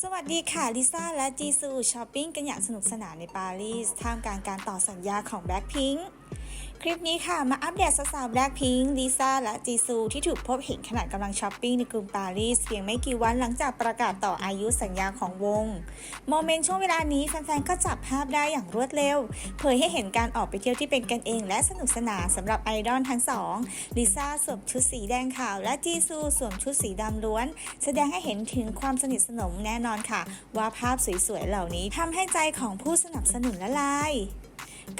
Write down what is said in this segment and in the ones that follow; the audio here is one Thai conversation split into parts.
สวัสดีค่ะ ลิซ่าและจีซูช้อปปิ้งกันอย่างสนุกสนานในปารีสท่ามกลางการต่อสัญญาของแบล็คพิงค์ คลิปนี้ค่ะ มาอัปเดตสาวๆ Blackpink ลิซ่าและจีซู ที่ถูกพบเห็นขณะกำลังช้อปปิ้งในกรุงปารีสเพียงไม่กี่วันหลังจากประกาศต่ออายุสัญญาของวง โมเมนต์ช่วงเวลานี้แฟนๆ ก็จับภาพได้อย่างรวดเร็ว เผยให้เห็นการออกไปเที่ยวที่เป็นกันเองและสนุกสนานสำหรับไอดอลทั้งสองลิซ่าสวมชุดสีแดงขาวและจีซูสวมชุดสีดำล้วน แสดงให้เห็นถึงความสนิทสนมแน่นอนค่ะ ว่าภาพสวยๆเหล่านี้ทำให้ใจของผู้สนับสนุนละลาย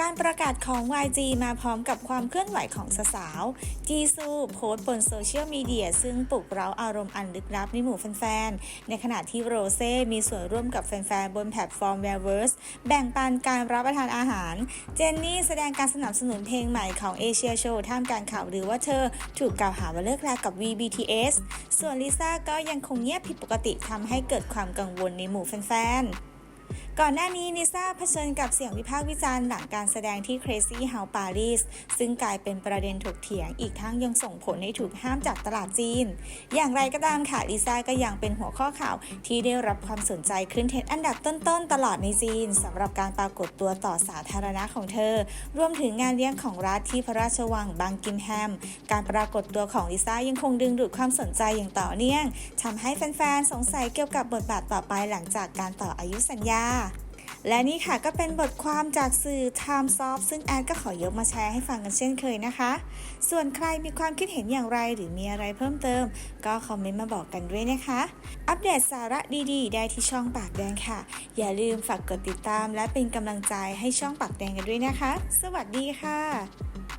การประกาศของ YG มาพร้อมกับความเคลื่อนไหวของสาวจีซูโพสต์บนโซเชียลมีเดียซึ่งปลุกเร้าอารมณ์อันลึกลับในหมู่แฟนๆ ในขณะที่โรเซ่มีส่วนร่วมกับแฟนๆ บนแพลตฟอร์ม v e r v e r s e แบ่งปันการรับประทานอาหาร เจนนี่แสดงการสนับสนุนเพลงใหม่ของเอเชียโชว์ท่ามกลางข่าวหรือว่าเธอถูกกล่าวหาว่าเลิกรากับ VBTS ส่วนลิซ่าก็ยังคงเงียบผิดปกติทำให้เกิดความกังวลในหมู่แฟนๆ ก่อนหน้านี้นิซ่าเผชิญกับเสียงวิพากษ์วิจารณ์หลังการแสดงที่ Crazy House Paris ซึ่งกลายเป็นประเด็นถกเถียงอีกทั้งยังส่งผลให้ถูกห้ามจากตลาดจีน อย่างไรก็ตามค่ะลิซ่าก็ยังเป็นหัวข้อข่าวที่ได้รับความสนใจขึ้นเทรนด์อันดับต้นๆตลอดในจีนสำหรับการปรากฏตัวต่อสาธารณะของเธอ รวมถึงงานเลี้ยงของรัฐที่พระราชวังบังกิมแฮม การปรากฏตัวของลิซ่ายังคงดึงดูดความสนใจอย่างต่อเนื่องทำให้แฟนๆสงสัยเกี่ยวกับบทบาทต่อไปหลังจากการต่ออายุสัญญาและนี่ค่ะก็เป็นบทความจากสื่อ Times of ซึ่งแอดก็ขอยกมาแชร์ให้ฟังกันเช่นเคยนะคะ ส่วนใครมีความคิดเห็นอย่างไรหรือมีอะไรเพิ่มเติม ก็คอมเมนต์มาบอกกันด้วยนะคะ อัปเดตสาระดีๆ ได้ที่ช่องปากแดงค่ะ อย่าลืมฝากกดติดตามและเป็นกำลังใจให้ช่องปากแดงกันด้วยนะคะ สวัสดีค่ะ